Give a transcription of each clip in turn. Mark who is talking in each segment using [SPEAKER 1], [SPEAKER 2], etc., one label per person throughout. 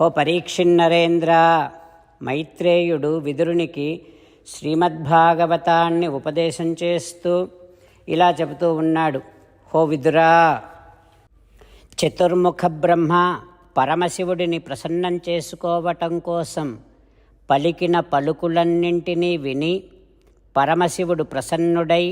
[SPEAKER 1] హో పరీక్షిన్నరేంద్ర మైత్రేయుడు విదురునికి శ్రీమద్భాగవతాన్ని ఉపదేశం చేస్తూ ఇలా చెబుతూ ఉన్నాడు. హో విదురా చతుర్ముఖ బ్రహ్మ పరమశివుడిని ప్రసన్నం చేసుకోవటం కోసం పలికిన పలుకులన్నింటినీ విని పరమశివుడు ప్రసన్నుడై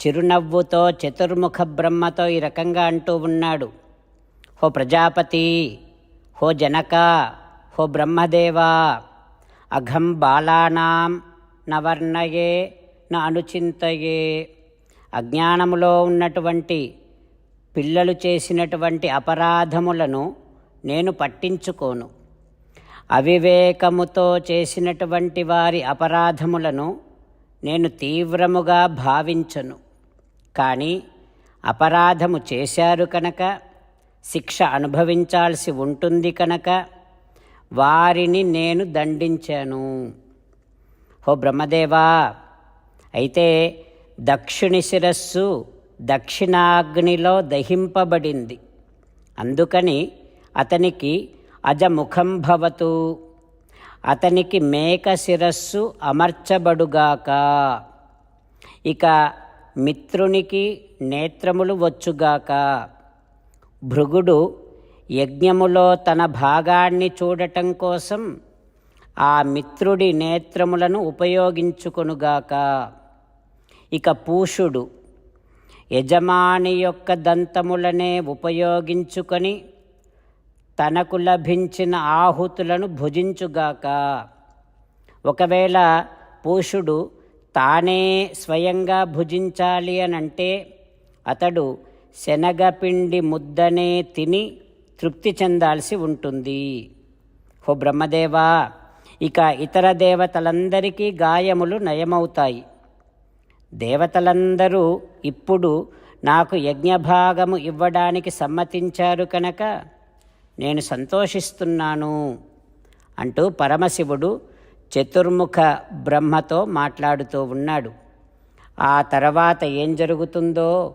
[SPEAKER 1] చిరునవ్వుతో చతుర్ముఖ బ్రహ్మతో ఈ రకంగా అంటూ ఉన్నాడు. హో ప్రజాపతి హో జనక హో బ్రహ్మదేవా అఘం బాలానాం నవర్ణయే నా అనుచింతయే. అజ్ఞానములో ఉన్నటువంటి పిల్లలు చేసినటువంటి అపరాధములను నేను పట్టించుకోను. అవివేకముతో చేసినటువంటి వారి అపరాధములను నేను తీవ్రముగా భావించను. కానీ అపరాధము చేశారు కనుక శిక్ష అనుభవించాల్సి ఉంటుంది కనుక వారిని నేను దండించాను. ఓ బ్రహ్మదేవా అయితే దక్షిణి శిరస్సు దక్షిణాగ్నిలో దహింపబడింది. అందుకని అతనికి అజముఖం భవతు. అతనికి మేక శిరస్సు అమర్చబడుగాక. ఇక మిత్రునికి నేత్రములు వచ్చుగాక. భృగుడు యజ్ఞములో తన భాగాన్ని చూడటం కోసం ఆ మిత్రుడి నేత్రములను ఉపయోగించుకొనుగాక. ఇక పూషుడు యజమాని యొక్క దంతములనే ఉపయోగించుకొని తనకు లభించిన ఆహుతులను భుజించుగాక. ఒకవేళ పూషుడు తానే స్వయంగా భుజించాలి అనంటే అతడు శనగపిండి ముద్దనే తిని తృప్తి చెందాల్సి ఉంటుంది. ఓ బ్రహ్మదేవా ఇక ఇతర దేవతలందరికీ గాయములు నయమవుతాయి. దేవతలందరూ ఇప్పుడు నాకు యజ్ఞభాగము ఇవ్వడానికి సమ్మతించారు కనుక నేను సంతోషిస్తున్నాను అంటూ పరమశివుడు చతుర్ముఖ బ్రహ్మతో మాట్లాడుతూ ఉన్నాడు. ఆ తర్వాత ఏం జరుగుతుందో